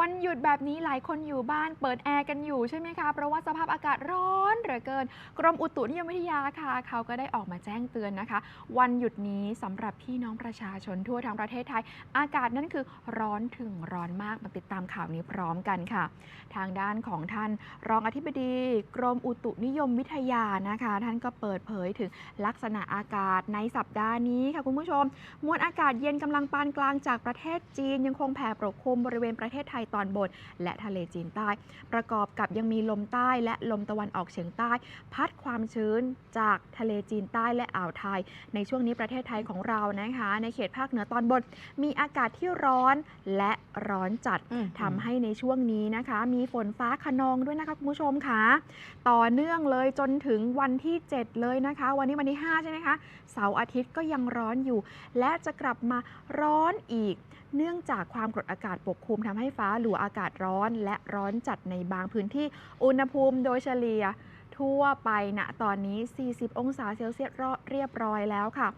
วันหยุดแบบนี้หลายคนอยู่บ้านเปิดแอร์กันอยู่ใช่ไหมคะ เพราะว่าสภาพอากาศร้อนเหลือเกิน กรมอุตุนิยมวิทยาค่ะ เขาก็ได้ออกมาแจ้งเตือนนะคะ วันหยุดนี้สำหรับพี่น้องประชาชนทั่วทั้งประเทศไทย อากาศนั่นคือร้อนถึงร้อนมากมาติดตามข่าวนี้พร้อมกันค่ะ ทางด้านของท่านรองอธิบดีกรมอุตุนิยมวิทยานะคะ ท่านก็เปิดเผยถึงลักษณะอากาศในสัปดาห์นี้ค่ะคุณผู้ชม มวลอากาศเย็นกำลังปานกลางจากประเทศจีนยังคงแผ่ปกคลุมบริเวณประเทศไทยตอนบน และทะเลจีนใต้ ประกอบกับยังมีลมใต้และลมตะวันออกเฉียงใต้ พัดความชื้นจากทะเลจีนใต้และอ่าวไทย ในช่วงนี้ประเทศไทยของเรานะคะ ในเขตภาคเหนือตอนบน มีอากาศที่ร้อนและร้อนจัดอืมทำให้ในช่วงนี้นะคะ มีฝนฟ้าขนองด้วยนะคะคุณผู้ชมค่ะต่อเนื่องเลยจนถึงวันที่ 7 เลยนะคะ วันนี้วันที่ 5 ใช่ไหมคะเสาร์อาทิตย์ก็ยังร้อนอยู่ และจะกลับมาร้อนอีก เนื่องจากความกดอากาศปกคลุมทำให้ฟ้าหลัวอากาศร้อนและร้อนจัดในบางพื้นที่อุณหภูมิโดยเฉลี่ย ทั่วไปณตอนนี้ 40 องศาเซลเซียสเรียบร้อยแล้วค่ะ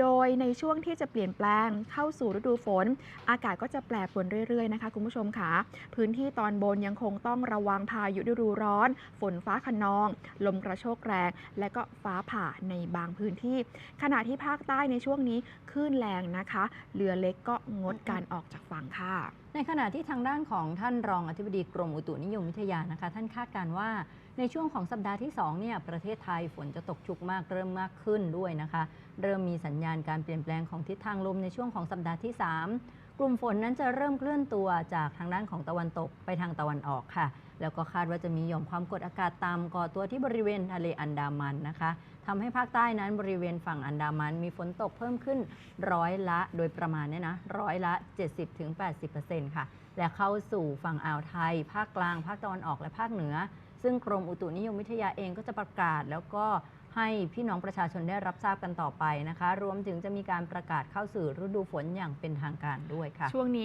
โดยในช่วงที่จะเปลี่ยนแปลงเข้าสู่ฤดูฝน อากาศก็จะแปรปรวนเรื่อยๆนะคะคุณผู้ชมค่ะ พื้นที่ตอนบนยังคงต้องระวังพายุฤดูร้อน ฝนฟ้าขนอง ลมกระโชกแรง และก็ฟ้าผ่าในบางพื้นที่ ขณะที่ภาคใต้ในช่วงนี้คลื่นแรงนะคะ เรือเล็กก็งดการออกจากฝั่งค่ะ ในขณะที่ทางด้านของท่านรองอธิบดีกรมอุตุนิยมวิทยานะคะ ท่านคาดการว่าในช่วงของสัปดาห์ที่ที่2เนี่ยประเทศไทยฝนจะตกชุกมากเริ่มมากขึ้นด้วยนะคะ เริ่มมีสัญญาณการเปลี่ยนแปลงของทิศทางลมในช่วงของสัปดาห์ที่ 3 กลุ่มฝนนั้นจะเริ่มเคลื่อนตัวจากทางด้านของตะวันตกไปทางตะวันออกค่ะ แล้วก็คาดว่าจะมีหย่อมความกดอากาศต่ำก่อตัวที่บริเวณทะเลอันดามันนะคะทำให้ภาคใต้นั้นบริเวณฝั่งอันดามันมีฝนตกเพิ่มขึ้นร้อยละโดยประมาณเนี่ยนะร้อยละ 70-80%ค่ะและเข้าสู่ฝั่งอ่าวไทย ภาคกลาง ภาคตะวันออกและภาคเหนือ ซึ่งกรมอุตุนิยมวิทยาเองก็จะประกาศ แล้วก็ให้พี่น้องประชาชนได้รับทราบกันต่อไปนะคะ รวมถึงจะมีการประกาศเข้าสู่ฤดูฝนอย่างเป็นทางการด้วยค่ะ ช่วงนี้